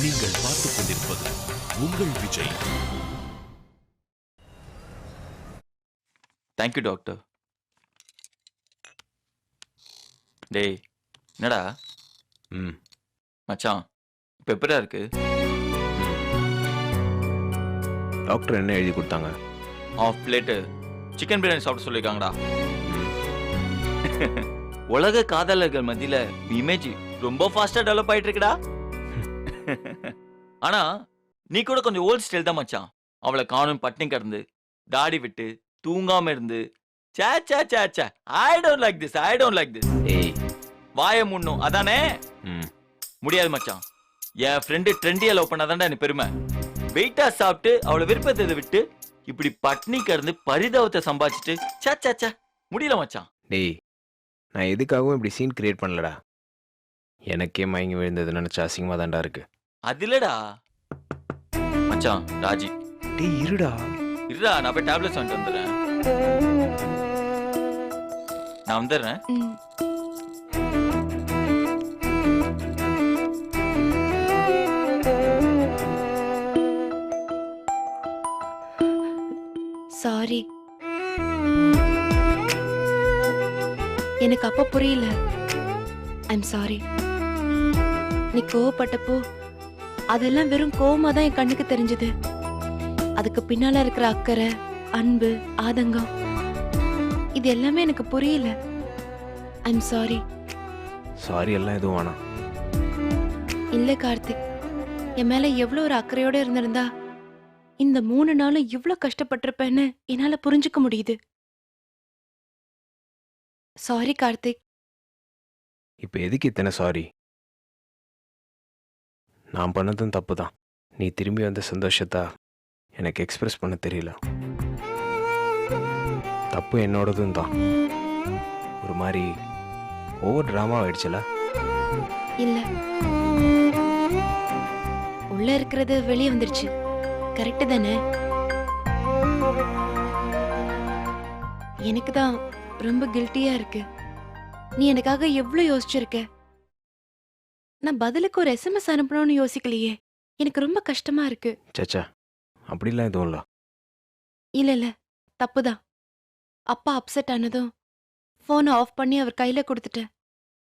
நீங்கள் பார்த்துக் கொண்டிருப்பது உங்கள் விஜய். தேங்க்யூ டாக்டர் டேய் என்னடா? ம். மச்சான் இப்போ எப்படிடா இருக்கு? டாக்டர் என்ன எழுதி கொடுத்தாங்க? ஆஃப் பிளேட்டு சிக்கன் பிரியாணி சாப்பிட சொல்லியிருக்காங்கடா உலக காதலர்கள் மத்தியில இமேஜ் ரொம்ப ஃபாஸ்டா டெவலப் ஆயிட்டு இருக்குடா ஆனா நீ கூட கொஞ்சம் ஓல்ட் ஸ்டைல் தான் மச்சான். அவளை காணும் பட்டினி கிடந்து தாடி விட்டு தூங்காம இருந்து சே சே சே சே I don't like this I don't like this ஏய் வாய முன்னும் அதானே? ம். முடியாது மச்சான். என் ஃப்ரெண்டு ட்ரெண்டியா லவ் பண்ணாதான்டா எனக்கு பெருமை. வெயிட்டா சாப்பிட்டு அவளை விருப்பத்தை விட்டு இப்படி பட்னி கிடந்து பரிதாபத்தை சம்பாதிச்சுட்டு சே சே சே முடியல மச்சான். டேய் நான் எதுக்காகவும் இப்படி சீன் கிரியேட் பண்ணலடா? எனக்கே மயங்கி விழுந்தது நினச்சா அசிங்கமாக தான்டா இருக்கு. அது இல்லடா மச்சான் ராஜி. டேய் இருடா. இருடா நான் போய் டேப்லெட்ஸ் வாங்கிட்டு வந்துடுறேன். நான் வந்துடுறேன். சாரி எனக்கு அப்ப புரியல. ஐம் சாரி நீ கோவப்பட்டப்போ அதெல்லாம் வெறும் கோவமா தான் என் கண்ணுக்கு தெரிஞ்சது. அதுக்கு பின்னால இருக்கிற அக்கறை அன்பு ஆதங்கம் இது எல்லாமே எனக்கு புரியல. ஐம் சாரி சாரி எல்லாம் எதுவும் வேணாம். இல்ல கார்த்திக். என் மேல எவ்வளவு ஒரு அக்கறையோட இருந்திருந்தா இந்த மூணு நாளும் இவ்ளோ கஷ்டப்பட்டிருப்பேன்னு என்னால புரிஞ்சுக்க முடியுது. சாரி கார்த்திக். இப்போ எதுக்கு இத்தனை சாரி நான் பண்ணதும் தப்பு தான் நீ திரும்பி வந்த சந்தோஷத்தா எனக்கு எக்ஸ்பிரஸ் பண்ண தெரியல. தப்பு என்னோடதும் தான். ஒரு மாதிரி ஓவர் ட்ராமா ஆயிடுச்சுல? இல்ல. உள்ள இருக்கிறது வெளியே வந்துருச்சு. கரெக்டு தானே? எனக்கு தான் ரொம்ப கில்ட்டியா இருக்கு. நீ எனக்காக எவ்வளோ யோசிச்சிருக்க? நான் பதிலுக்கு ஒரு எஸ்எம்எஸ் அனுப்பணும்னு யோசிக்கலையே. எனக்கு ரொம்ப கஷ்டமா இருக்கு. சச்சா அப்படிலாம் எதுவும் இல்லை. இல்ல இல்ல. தப்புதான். அப்பா அப்செட் ஆனதும் ஃபோனை ஆஃப் பண்ணி அவர் கையில கொடுத்துட்டேன்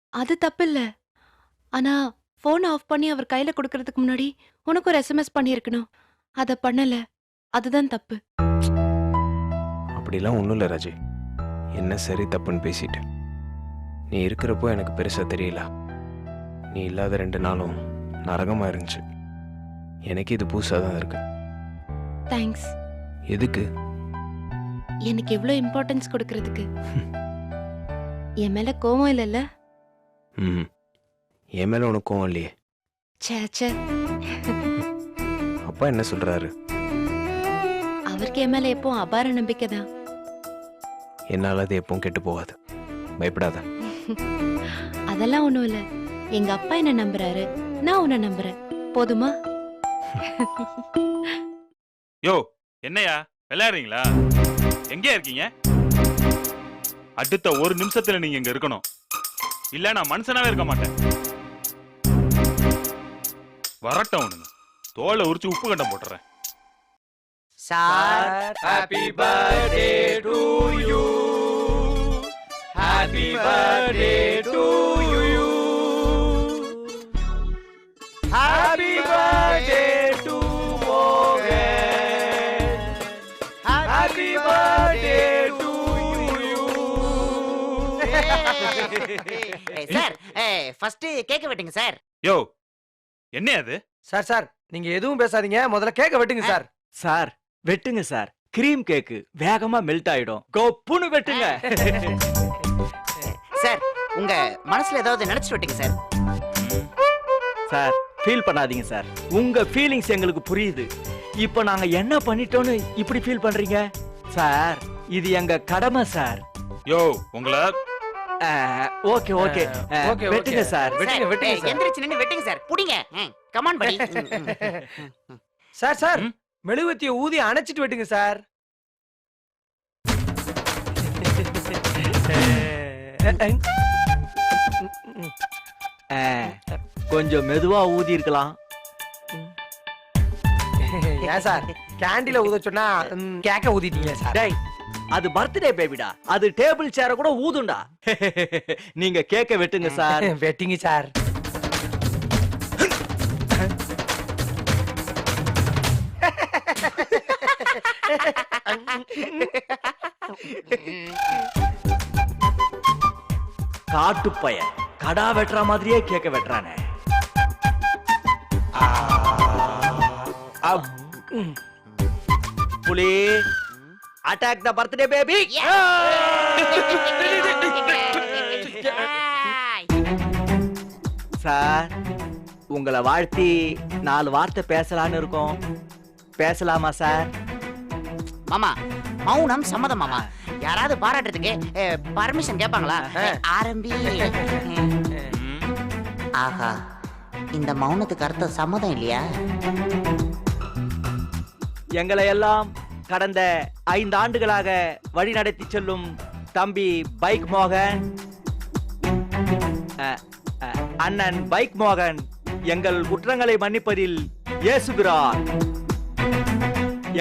அது தப்பு இல்ல ஆனா ஃபோனை ஆஃப் பண்ணி அவர் கையில கொடுக்கறதுக்கு முன்னாடி உனக்கு ஒரு எஸ்எம்எஸ் பண்ணியிருக்கணும். அத பண்ணல. அதுதான் தப்பு. அப்படிலாம் ஒன்றும் இல்லை ராஜி. என்ன சரி தப்புன்னு பேசிட்டேன் நீ இருக்கிறப்போ எனக்கு பெருசாக தெரியல. நீ இல்லாத ரெண்டு நாளும் நரகமாக இருந்துச்சு. எனக்கு இது புதுசாக தான் இருக்கு. தேங்க்ஸ் எதுக்கு? எனக்கு எவ்வளவு இம்பார்ட்டன்ஸ் கொடுக்கறதுக்கு? என் மேல கோவம் இல்லைல்ல? ம் என் மேலே உனக்கு கோவம் இல்லையே? ச்சே ச்சே. அப்பா என்ன சொல்கிறாரு அவருக்கு என் மேல எப்பவும் அபார நம்பிக்கை தான். என்னால் அது எப்பவும் கெட்டு போகாது. பயப்படாத. அதெல்லாம் ஒண்ணும் இல்ல. எங்க அப்பா என்ன நம்புறாரு? நான் உன்னை நம்புறேன். போதுமா? யோ என்னையா? விளையாடுறீங்களா? எங்கேயா இருக்கீங்க? அடுத்த ஒரு நிமிஷத்துல நீங்க இங்க இருக்கணும். இல்ல நான் மனுஷனாவே இருக்க மாட்டேன். வரட்டும் அவனுங்க. தோலை உரிச்சு உப்பு கண்டம் போட்டுறேன். Sir happy birthday to you happy birthday sir first கேக்க வெட்டுங்க சார். யோ என்ன அது? சார் சார் நீங்க எதுவும் பேசாதீங்க. முதல்ல கேக்க வெட்டுங்க சார். சார் வெட்டுங்க சார். கிரீம் கேக்கு வேகமா மெல்ட் ஆயிடும். கொப்புன்னு வெட்டுங்க. சார் உங்க மனசுல ஏதாவது நினைச்சிட்டு வெட்டுங்க சார். சார் ஃபீல் பண்ணாதீங்க சார். உங்க ஃபீலிங்ஸ் எங்களுக்கு புரியுது. இப்போ நாங்க என்ன பண்ணிட்டோம்னு இப்படி ஃபீல் பண்றீங்க? சார் இது எங்க கடமை சார். யோ உங்கள ஓகே ஓகே. ஓகே. வெட்டுங்க சார் வெட்டுங்க, வெட்டுங்க சார். எந்திரிச்சு நின்னு வெட்டுங்க சார். புடிங்க. கமான் படி சார் சார்? மெழுகுவத்திய ஊதி அணைச்சிட்டு வெட்டுங்க சார். கொஞ்சம் மெதுவா ஊதி இருக்கலாம். ஏன் சார் கேண்டில ஊத சொன்னா ம், கேக்க ஊதிட்டீங்க சார். டேய் அது பர்த்டே பேபிடா அது டேபிள் சேர கூட ஊதுண்டா. நீங்க கேக்க வெட்டுங்க சார் வெட்டிங்க சார் காட்டுப்பய கடா வெட்டுற மாதிரியே கேக்க வெட்டுறானே. புலி attack the birthday baby sir உங்களை வாழ்த்தி நாலு வார்த்தை பேசலான்னு இருக்கோம். பேசலாமா சார் மாமா மௌனம் சம்மதம் மாமா. யாராவது பாராட்டுறதுக்கு பர்மிஷன் கேட்பாங்களா? ஆரம்பி. ஆஹா இந்த மௌனத்துக்கு அர்த்தம் சம்மதம் இல்லையா? எங்களை எல்லாம் கடந்த ஐந்து ஆண்டுகளாக வழிநடத்தி செல்லும் தம்பி பைக் மோகன். அண்ணன் பைக் மோகன் எங்கள் குற்றங்களை மன்னிப்பதில் ஏசுகிறார்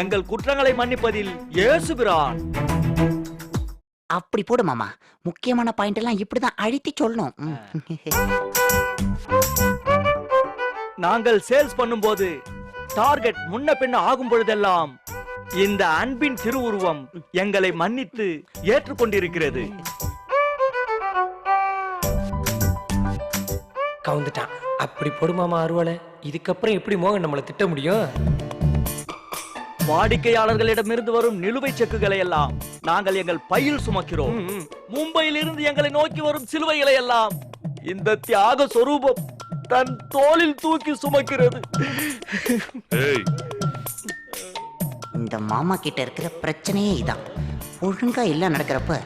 எங்கள் குற்றங்களை மன்னிப்பதில் ஏசுகிறான் அப்படி போடு மாமா. முக்கியமான பாயிண்ட் எல்லாம் இப்படிதான் அழுத்தி சொல்லணும். நாங்கள் சேல்ஸ் பண்ணும்போது டார்கெட் முன்ன பின்ன ஆகும் பொழுதெல்லாம் இந்த அன்பின் திருவுருவம் எங்களை மன்னித்து ஏற்றுக்கொண்டிருக்கிறது. கவுந்துட்டான். அப்படி போடுமாமா அருவாளை? இதுக்கப்புறம் எப்படி மோகன் நம்மளை திட்ட முடியும்? வாடிக்கையாளர்களிடமிருந்து வரும் நிலுவைச் செக்குகளை எல்லாம் நாங்கள் எங்கள் பையில் சுமக்கிறோம். மும்பையில் இருந்து எங்களை நோக்கி வரும் சிலுவைகளை எல்லாம் இந்த தியாக சொரூபம் தன் தோளில் தூக்கி சுமக்கிறது. ஏய் இந்த மாமா கிட்ட இருக்கிற பிரச்சனையே இதான். ஒழுங்கா இல்ல நடக்கிறப்ப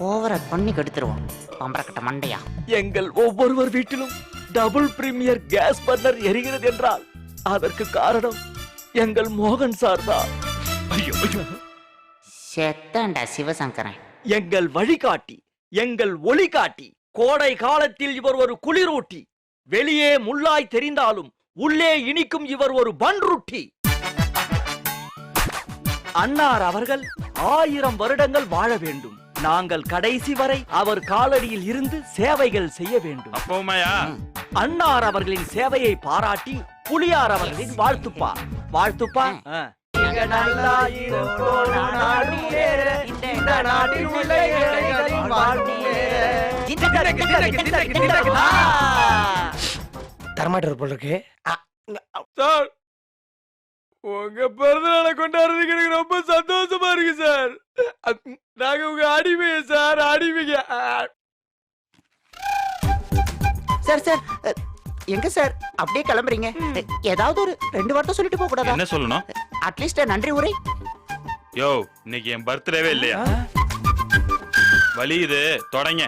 ஓவரா பண்ணி கெடுத்துருவோம். பம்பரக்கட்ட மண்டையா? எங்கள் ஒவ்வொருவர் வீட்டிலும் டபுள் பிரீமியர் கேஸ் பர்னர் எரிகிறது என்றால் அதற்கு காரணம் எங்கள் மோகன் சார் தான். ஐயோ ஐயோ. செத்தாண்டா சிவசங்கரன். எங்கள் வழிகாட்டி எங்கள் ஒளிகாட்டி கோடை காலத்தில் இவர் ஒரு குளிரூட்டி வெளியே முள்ளாய் தெரிந்தாலும் உள்ளே இனிக்கும் இவர் ஒரு பன்ருட்டி அன்னார் அவர்கள் ஆயிரம் வருடங்கள் வாழ வேண்டும். நாங்கள் கடைசி வரை அவர் காலடியில் இருந்து சேவைகள் செய்ய வேண்டும். அப்பவுமாயா அன்னார் அவர்களின் சேவையை பாராட்டி புலியார் அவர்களின் வாழ்த்துப்பா. வாழ்த்துப்பா. தரமாட்டர் போல் இருக்கு. உங்க பிறந்தநாளை கொண்டாடுறதுக்கு எனக்கு ரொம்ப சந்தோஷமா இருக்கு சார். நாங்க உங்க அடிமைய சார். அடிமைங்க. சார் சார் எங்க சார்? அப்படியே கிளம்புறீங்க. ஏதாவது ஒரு ரெண்டு வார்த்தை சொல்லிட்டு போக கூடாதா? என்ன சொல்லணும்? அட்லீஸ்ட் நன்றி உரை. யோ இன்னைக்கு என் பர்த்டேவே இல்லையா? வலி இது. தொடங்க.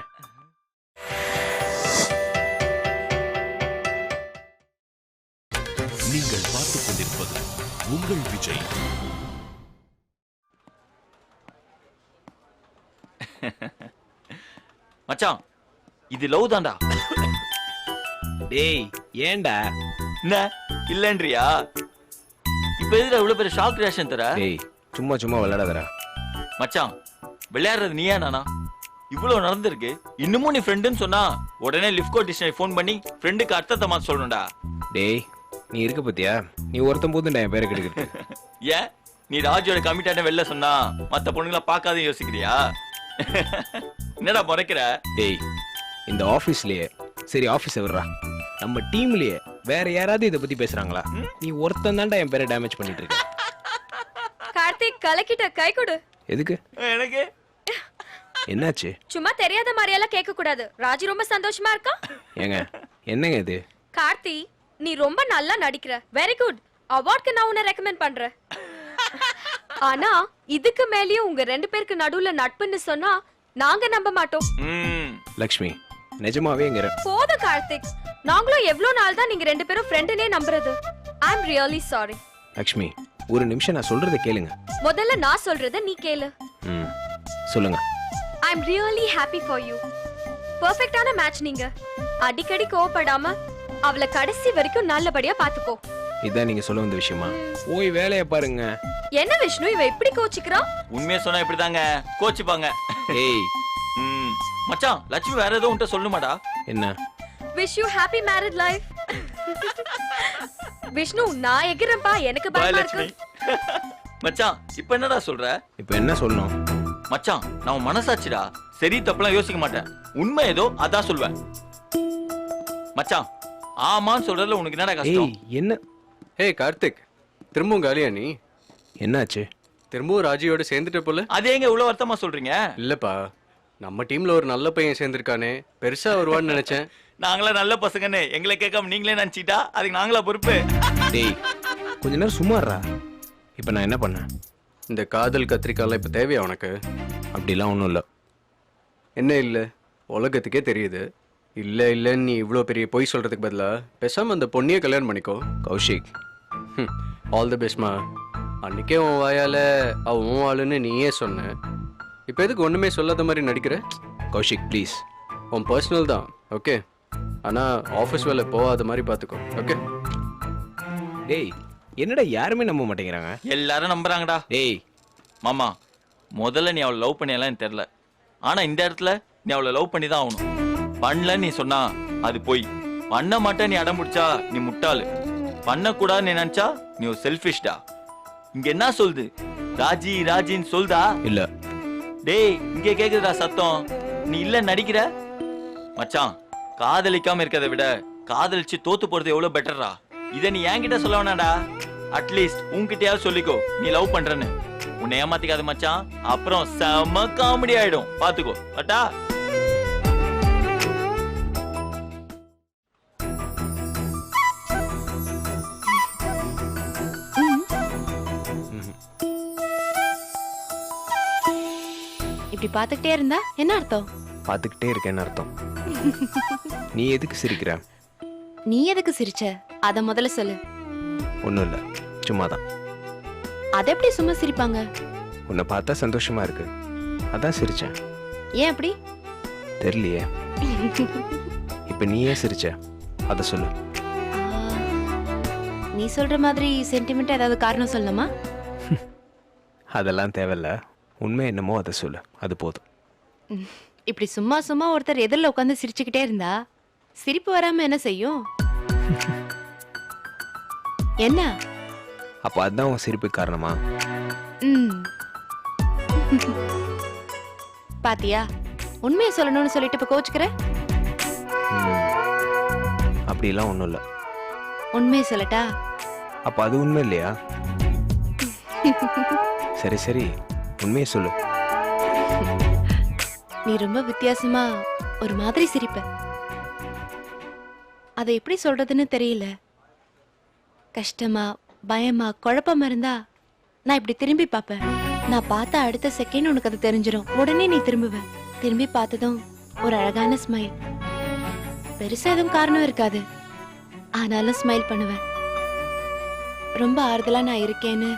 நீங்கள் பார்த்துக் கொண்டிருப்பது உங்கள் விஜய். மச்சான் இது லவ் தான்டா. டேய் ஏன்டா? என்ன? இல்லன்றியா? இப்ப எதுல இவ்வளவு பெரிய ஷாக் ரியாக்ஷன் தர? டேய் சும்மா சும்மா விளையாடாதடா மச்சான் விளையாடுறது நீயா நானா? இவ்வளவு நடந்திருக்கு. இன்னமும் நீ ஃப்ரெண்டுன்னு சொன்னா உடனே லிஃப்கோ டிஷனை ஃபோன் பண்ணி ஃப்ரெண்டுக்கு அர்த்தத்தை மாத்த சொல்லணும்டா. டேய் நீ இருக்க பத்தியா? நீ ஒருத்தன் போதுண்டா என் பேரை கெடுக்கிறது ஏன்? நீ ராஜோட கமிட்டான வெளில சொன்னா மத்த பொண்ணுங்கள பார்க்காத யோசிக்கிறியா? என்னடா முறைக்கிற? டேய் இந்த ஆபீஸ்லயே சரி ஆபீஸ் விடுறா. நம்ம டீம்லயே வேற யாராவது இதை பத்தி பேசுறாங்களா? நீ ஒருத்தன் தான்டா என் பேரை டேமேஜ் பண்ணிட்டு இருக்க கார்த்திக் கலக்கிட்ட கை கொடு. எதுக்கு? எனக்கு? என்னாச்சு? சும்மா தெரியாத மாதிரியெல்லாம் கேட்க கூடாது ராஜி ரொம்ப சந்தோஷமா இருக்கா? ஏங்க என்னங்க இது? கார்த்தி நீ ரொம்ப நல்லா நடிக்கிற. வெரி குட் அவார்ட்க்கு நான் உன்னை ரெக்கமெண்ட் பண்றேன். ஆனா இதுக்கு மேலயும் உங்க ரெண்டு பேருக்கு நடுவுல நட்புன்னு சொன்னா நாங்க நம்ப மாட்டோம். ம். லக்ஷ்மி நிஜமாவே இங்க போத கார்த்திக். நாங்களும் எவ்வளவு நாள் தான் நீங்க ரெண்டு பேரும் ஃப்ரெண்டுனே நம்புறது? I am really sorry Lakshmi ஒரு நிமிஷம் நான் சொல்றதை கேளுங்க. முதல்ல நான் சொல்றத நீ கேளு. ம் சொல்லுங்க. I am really happy for you பெர்ஃபெக்ட்டான match நீங்க. அடிக்கடி கோவப்படாம அவளை கடைசி வரைக்கும் நல்லபடியா பாத்துக்கோ இதான் நீங்க சொல்ல வந்த விஷயமா? போய் வேலையை பாருங்க. என்ன விஷ்ணு இவ இப்படி கோச்சிக்கிறான் உண்மையை சொன்னா இப்படிதாங்க. கோச்சிப்பாங்க. ஏய். ம். மச்சான் லட்சுமி வேற ஏதோ உன்ட்ட சொல்லுமாடா என்ன? Wish you happy married life Vishnu நான் எகிறேன்ப்பா எனக்கு பாய் பயமா லட்சுமி. இருக்கு மச்சான் இப்போ என்னடா சொல்ற? இப்போ என்ன சொல்லணும்? மச்சான் நான் உன் மனசாட்சிடா? சரி தப்புலாம் யோசிக்க மாட்டேன். உண்மை ஏதோ அதான் சொல்வேன். மச்சான் ஆமான்னு சொல்றதுல உனக்கு என்னடா கஷ்டம்? ஏய் என்ன? ஏய் கார்த்திக் திரும்பவும் காலியா நீ? என்னாச்சு? திரும்பவும் ராஜியோட சேர்ந்துட்ட போல? அது எங்க இவ்வளவு வருத்தமா சொல்றீங்க? இல்லப்பா நம்ம டீம்ல ஒரு நல்ல பையன் சேர்ந்திருக்கானே பெருசா வருவான்னு நினைச்சேன். நாங்களா நல்ல பசங்கன்னு எங்களை கேட்காம நீங்களே நினைச்சிட்டா அதுக்கு நாங்களா பொறுப்பு? டேய் கொஞ்ச நேரம் சும்மாறா இப்போ நான் என்ன பண்ணேன்? இந்த காதல் கத்திரிக்காலாம் இப்ப தேவையா உனக்கு? அப்படிலாம் ஒன்றும் இல்லை. என்ன இல்ல? உலகத்துக்கே தெரியுது. இல்ல இல்லன்னு நீ இவ்வளோ பெரிய பொய் சொல்றதுக்கு பதிலா பேசாம அந்த பொண்ணியே கல்யாணம் பண்ணிக்கோ. கௌஷிக். ஆல் தி பெஸ்ட்மா அன்னைக்கே உன் வாயால அவ உன் ஆளுன்னு நீயே சொன்ன. இப்போ எதுக்கு ஒண்ணுமே சொல்லாத மாதிரி நடிக்கிற? கௌஷிக் ப்ளீஸ் உன் பர்சனல் தான் ஓகே ஆனா ஆஃபீஸ் வேலை போகாத மாதிரி பார்த்துக்கோ ஓகே டேய் என்னடா யாருமே நம்ப மாட்டேங்கிறாங்க? எல்லாரும் நம்புறாங்கடா. டேய். மாமா முதல்ல நீ அவளை லவ் பண்ணியெல்லாம் எனக்கு தெரியல. ஆனா இந்த இடத்துல நீ அவளை லவ் பண்ணி தான் ஆகணும். பண்ணலன்னு நீ சொன்னா அது போய். பண்ண மாட்டேன் நீ அடம் பிடிச்சா நீ முட்டாளு. பண்ணக்கூடாதுன்னு நீ நினைச்சா நீ ஒரு செல்ஃபிஷ்டா இங்க என்ன சொல்லுது? ராஜி ராஜின்னு சொல்தா இல்லை. டேய் இங்க கேக்குதுடா சத்தம். நீ இல்ல நடிக்கிற? மச்சான் காதலிக்காம இருக்கிறத விட காதலிச்சு தோத்து போறது எவ்வளவு பெட்டர்ரா இத நீ என்கிட்ட சொல்ல வேணாடா அட்லீஸ்ட் உன்கிட்டயாவது சொல்லிக்கோ. நீ லவ் பண்றேன்னு. உன்னை ஏமாத்திக்காத மச்சான். அப்புறம் செம காமெடி ஆயிடும். பாத்துக்கோ. பட்டா? இப்படி பார்த்துக்கிட்டே இருந்தா என்ன அர்த்தம்? பார்த்துக்கிட்டே இருக்கேன்னு அர்த்தம். நீ எதுக்கு சிரிக்கிற? நீ எதுக்கு சிரிச்ச? அத முதல்ல சொல்லு. ஒன்றும் இல்லை. சும்மா தான் அத எப்படி சும்மா சிரிப்பாங்க? உன்னை பார்த்தா சந்தோஷமா இருக்கு. அதான் சிரிச்சேன். ஏன் அப்படி? தெரியலையே. இப்போ நீயே சிரிச்ச. அதை சொல்லு. நீ சொல்ற மாதிரி சென்டிமெண்ட் ஏதாவது காரணம் சொல்லணுமா? அதெல்லாம் தேவையில்ல. உண்மை என்னமோ அதை சொல்லு. அது போதும். இப்படி சும்மா சும்மா ஒருத்தர் எதிரில் உட்காந்து சிரிச்சுக்கிட்டே இருந்தா சிரிப்பு வராம என்ன செய்யும்? என்ன? அப்போ அதுதான் உன் சிரிப்பு காரணமா? ம். பாத்தியா? உண்மையை சொல்லணும்னு சொல்லிட்டு இப்ப கோச்சுக்கிற. அப்படிலாம் ஒன்றும் இல்லை. உண்மையை சொல்லட்டா? அப்போ அது உண்மை இல்லையா? சரி சரி. உண்மையை சொல்லு. நீ ரொம்ப வித்தியாசமா ஒரு மாதிரி சிரிப்ப. அதை எப்படி சொல்றதுன்னு தெரியல. கஷ்டமா பயமா குழப்பமா இருந்தா நான் இப்படி திரும்பி பார்ப்பேன். நான் பார்த்த அடுத்த செகண்ட் உனக்கு அது தெரிஞ்சிடும் உடனே நீ திரும்புவ. திரும்பி பார்த்ததும் ஒரு அழகான ஸ்மைல் பெருசா எதுவும் காரணம் இருக்காது. ஆனாலும் ஸ்மைல் பண்ணுவேன் ரொம்ப ஆறுதலா நான் இருக்கேன்னு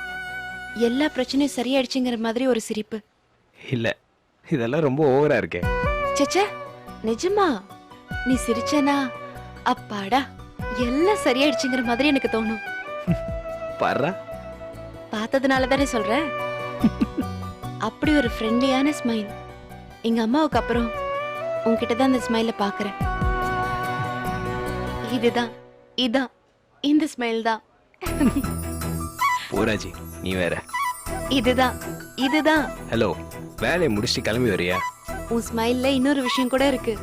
எல்லா பிரச்சனையும் சரியாயிடுச்சுங்கிற மாதிரி ஒரு சிரிப்பு. இல்லை இதெல்லாம் ரொம்ப ஓவரா இருக்கே. சச்சா நிஜமா? நீ சிரிச்சனா? அப்பாடா எல்லாம் சரியாயிடுச்சுங்கிற மாதிரி எனக்கு தோணும். பாடுறா பார்த்ததுனால தானே சொல்றேன் அப்படி ஒரு ஃப்ரெண்ட்லியான ஸ்மைல் எங்க அம்மாவுக்கு அப்புறம் உன்கிட்ட தான் அந்த ஸ்மைல பாக்குறேன். இதுதான் இதான் இந்த ஸ்மைல் தான். போராஜி நீ வேற. இதுதான் இதுதான். ஹலோ வேலையை முடிச்சுட்டு கிளம்பி வரியா? உன் ஸ்மைல்ல இன்னொரு விஷயம் கூட இருக்கு.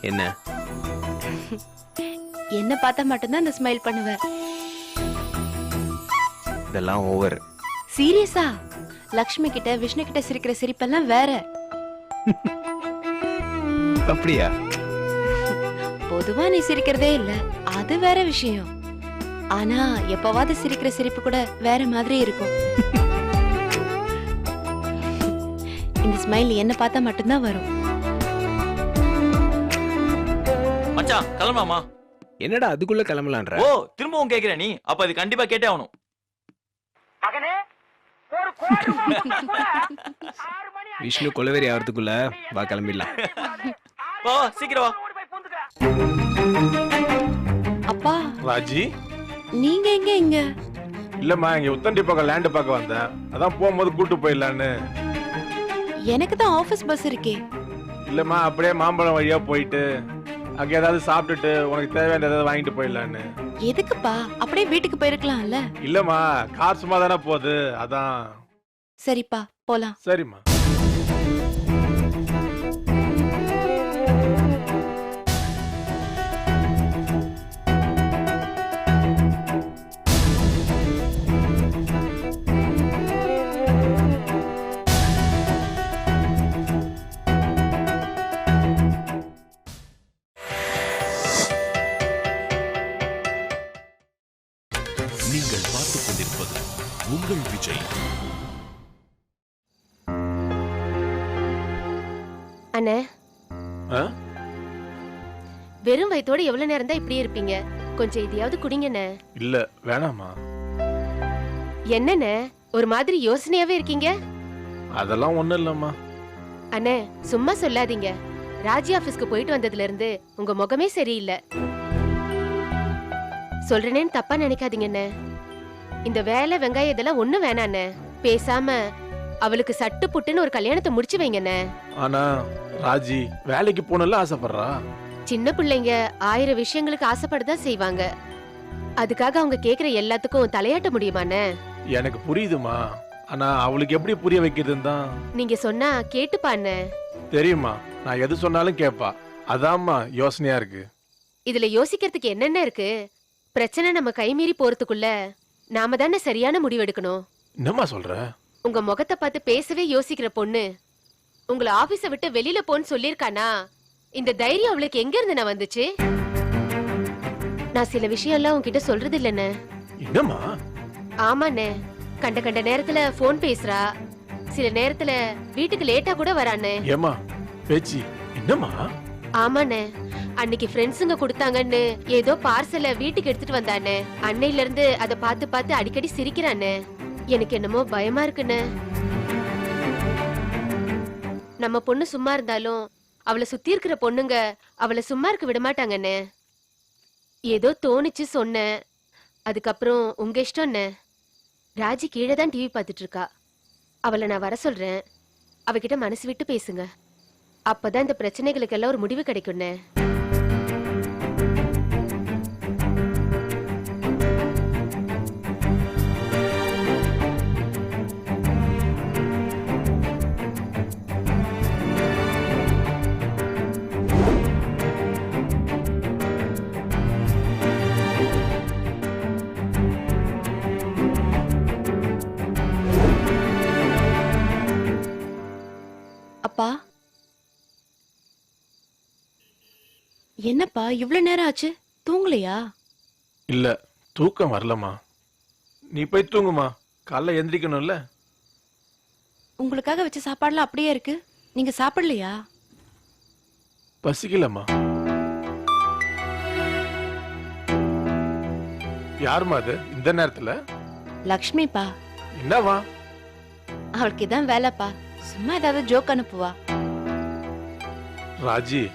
என்ன? என்ன பார்த்தா மட்டும்தான் அந்த ஸ்மைல் பண்ணுவேன். இதெல்லாம் ஓவர் சீரியஸா? லக்ஷ்மி கிட்ட விஷ்ணு கிட்ட சிரிக்கிற சிரிப்பெல்லாம் வேற. அப்படியா? பொதுவா நீ சிரிக்கிறதே இல்ல அது வேற விஷயம். ஆனா எப்பவாவது சிரிக்கிற சிரிப்பு கூட வேற மாதிரி இருக்கும். இந்த ஸ்மைல் என்ன பார்த்தா மட்டும்தான் வரும். மச்சான் கிளம்பாமா என்னடா அதுக்குள்ள கிளம்பலான்ற? ஓ திரும்பவும் கேக்குற நீ. அப்ப அது கண்டிப்பா கேட்டே ஆகணும். விஷ்ணு கொலவெறி ஆகிறதுக்குள்ள வா கிளம்பிடலாம். வா, சீக்கிரம் வா. அப்பா. ராஜி நீங்க எங்க இங்க? இல்லம்மா இங்க உத்தண்டி பக்கம் லேண்டு பார்க்க வந்தேன். அதான் போகும்போது கூட்டு போயிடலான்னு. எனக்கு தான் ஆபீஸ் பஸ் இருக்கே. இல்லம்மா அப்படியே மாம்பழம் வழியா போயிட்டு அங்க ஏதாவது சாப்பிட்டுட்டு உனக்கு தேவையான ஏதாவது வாங்கிட்டு போயிடலான்னு. எதுக்குப்பா? அப்படியே வீட்டுக்கு போயிருக்கலாம்ல. இல்லம்மா கார் சும்மா தானே போகுது. அதான். சரிப்பா போலாம். சரிம்மா. உங்கள் விஜய் அண்ணே? வெறும் வயித்தோட எவ்வளவு நேரம் தான் இப்படியே இருப்பீங்க? கொஞ்சம் இதையாவது குடிங்கண்ணே. இல்ல வேணாம்மா என்னண்ணே? ஒரு மாதிரி யோசனையாவே இருக்கீங்க? அதெல்லாம் ஒண்ணும் இல்லம்மா. அண்ணே சும்மா சொல்லாதீங்க. ராஜி ஆபீஸ்க்கு போயிட்டு வந்ததுல இருந்து உங்க முகமே சரியில்லை. சொல்றேனேன்னு தப்பா நினைக்காதீங்கண்ணே. இந்த வேலை வெங்காயம் இதெல்லாம் ஒண்ணும் வேணாண்ணே. பேசாம அவளுக்கு சட்டு புட்டுன்னு ஒரு கல்யாணத்தை முடிச்சு வைங்கண்ணே. ஆனா ராஜி வேலைக்கு போகணும்ல ஆசைப்படுறா? சின்ன பிள்ளைங்க ஆயிரம் விஷயங்களுக்கு ஆசைப்படதான் செய்வாங்க. அதுக்காக அவங்க கேக்குற எல்லாத்துக்கும் தலையாட்ட முடியுமாண்ணே? எனக்கு புரியுதுமா. ஆனா அவளுக்கு எப்படி புரிய வைக்கிறதுன்னு தான். நீங்க சொன்னா கேட்டுப்பாண்ணே. தெரியுமா. நான் எது சொன்னாலும் கேட்பா அதாம்மா யோசனையா இருக்கு. இதுல யோசிக்கிறதுக்கு என்னென்ன இருக்கு? பிரச்சனை நம்ம கைமீறி போறதுக்குள்ள நாம தானே சரியான முடிவெடுக்கணும் என்னம்மா சொல்ற? உங்க முகத்தை பார்த்து பேசவே யோசிக்கிற பொண்ணு. உங்களை ஆபீஸ விட்டு வெளியில போன்னு சொல்லிருக்கானா இந்த தைரியம் அவளுக்கு எங்க இருந்து நான் வந்துச்சு? நான் சில விஷயம் எல்லாம் உன்கிட்ட சொல்றது இல்லைண்ணே. என்னம்மா? ஆமாண்ணே. கண்ட கண்ட நேரத்துல போன் பேசுறா. சில நேரத்துல வீட்டுக்கு லேட்டா கூட வரானே ஏமா பேச்சு. என்னம்மா? ஆமாண்ணே. அன்னைக்கு ஃப்ரெண்ட்ஸுங்க கொடுத்தாங்கன்னு ஏதோ பார்சல வீட்டுக்கு எடுத்துட்டு வந்தானே. அன்னையில இருந்து அத பார்த்து பார்த்து அடிக்கடி சிரிக்கிறானே. எனக்கு என்னமோ பயமா இருக்குண்ணே நம்ம பொண்ணு சும்மா இருந்தாலும் அவளை சுத்தி இருக்கிற பொண்ணுங்க அவளை சும்மா இருக்க விடமாட்டாங்கண்ணே ஏதோ தோணுச்சு சொன்னேன் அதுக்கப்புறம் உங்க இஷ்டம்ண்ணே ராஜி கீழே தான் டிவி பார்த்துட்டு இருக்கா. அவளை நான் வர சொல்றேன். அவகிட்ட மனசு விட்டு பேசுங்க. அப்பதான் இந்த பிரச்சனைகளுக்கெல்லாம் ஒரு முடிவு கிடைக்கும்ண்ணே என்னப்பா இவ்ளோ நேரம் ஆச்சு? தூங்கலையா? இல்ல தூக்கம் வரலம்மா. நீ போய் தூங்குமா. காலைல எந்திரிக்கணும்ல. உங்களுக்காக வச்ச சாப்பாடுலாம் அப்படியே இருக்கு. நீங்க சாப்பிடலையா? பசிக்கலம்மா. யாரும்மா அது? இந்த நேரத்துல? லக்ஷ்மிப்பா. என்னவா? அவளுக்கு இதான் வேலைப்பா. சும்மா ஏதாவது ஜோக் அனுப்புவா. ராஜி.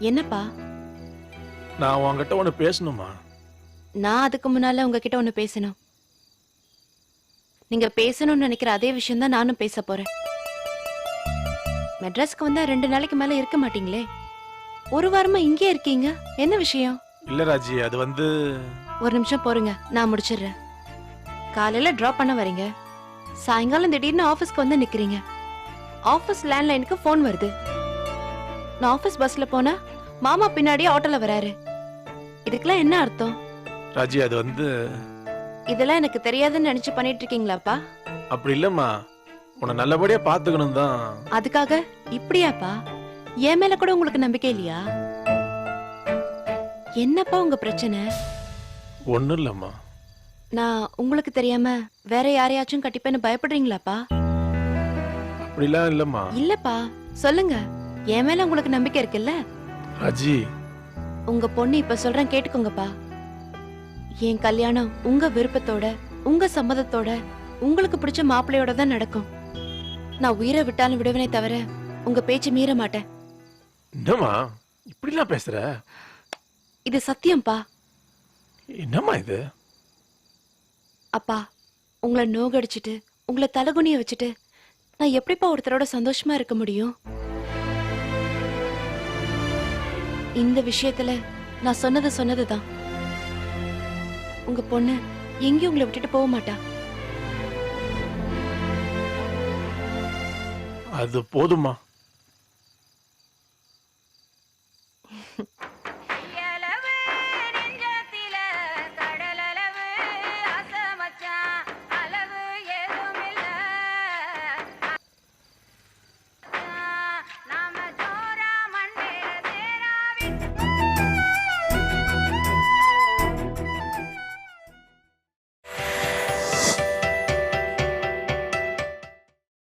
என்னப்பா? நான் உன்கிட்ட ஒண்ணு பேசணுமா? நான் அதுக்கு முன்னால உங்ககிட்ட ஒண்ணு பேசணும். நீங்க பேசணும்னு நினைக்கிற அதே விஷயம் தான் நானும் பேச போறேன். மெட்ராஸ்க்கு வந்தா ரெண்டு நாளைக்கு மேல இருக்க மாட்டீங்களே? ஒரு வாரமா இங்கே இருக்கீங்க? என்ன விஷயம்? இல்ல ராஜி அது வந்து ஒரு நிமிஷம் போருங்க நான் முடிச்சிடுறேன். காலையில டிராப் பண்ண வரீங்க. சாயங்காலம் திடீர்னு ஆபீஸ்க்கு வந்து நிக்கிறீங்க. ஆபீஸ் லேண்ட்லைனுக்கு ஃபோன் வருது. நான் ஆபீஸ் பஸ்ல போனா மாமா பின்னாடி ஆட்டோல வராரு. இதுக்கெல்லாம் என்ன அர்த்தம்? ராஜி அது வந்து இதெல்லாம் எனக்கு தெரியாதுன்னு நினைச்சு பண்ணிட்டு இருக்கீங்களாப்பா அப்படி இல்லம்மா. உன்னை நல்லபடியா பாத்துக்கணும் தான் அதுக்காக இப்படியாப்பா? என் மேல கூட உங்களுக்கு நம்பிக்கை இல்லையா? என்னப்பா உங்க பிரச்சனை? ஒண்ணும் இல்லம்மா. நான் உங்களுக்கு தெரியாம வேற யாரையாச்சும் கட்டிப்பேன்னு பயப்படுறீங்களாப்பா? அப்படிலாம் இல்லம்மா. இல்லப்பா சொல்லுங்க. என் மேல உங்களுக்கு நம்பிக்கை இருக்குல்ல? ராஜி உங்க பொண்ணு இப்ப சொல்றேன் கேட்டுக்கோங்கப்பா. என் கல்யாணம் உங்க விருப்பத்தோட உங்க சம்மதத்தோட உங்களுக்கு பிடிச்ச மாப்பிள்ளையோட தான் நடக்கும். நான் உயிரை விட்டாலும் விடுவனே தவிர உங்க பேச்சு மீற மாட்டேன். என்னம்மா? இப்படிலாம் பேசுற? இது சத்தியம்ப்பா என்னம்மா இது? அப்பா உங்களை நோகடிச்சிட்டு உங்களை தலகுனிய வச்சுட்டு நான் எப்படிப்பா ஒருத்தரோட சந்தோஷமா இருக்க முடியும்? இந்த விஷயத்துல நான் சொன்னது சொன்னதுதான். உங்க பொண்ணு எங்கேயும் உங்களை விட்டுட்டு போக மாட்டா. அது போதுமா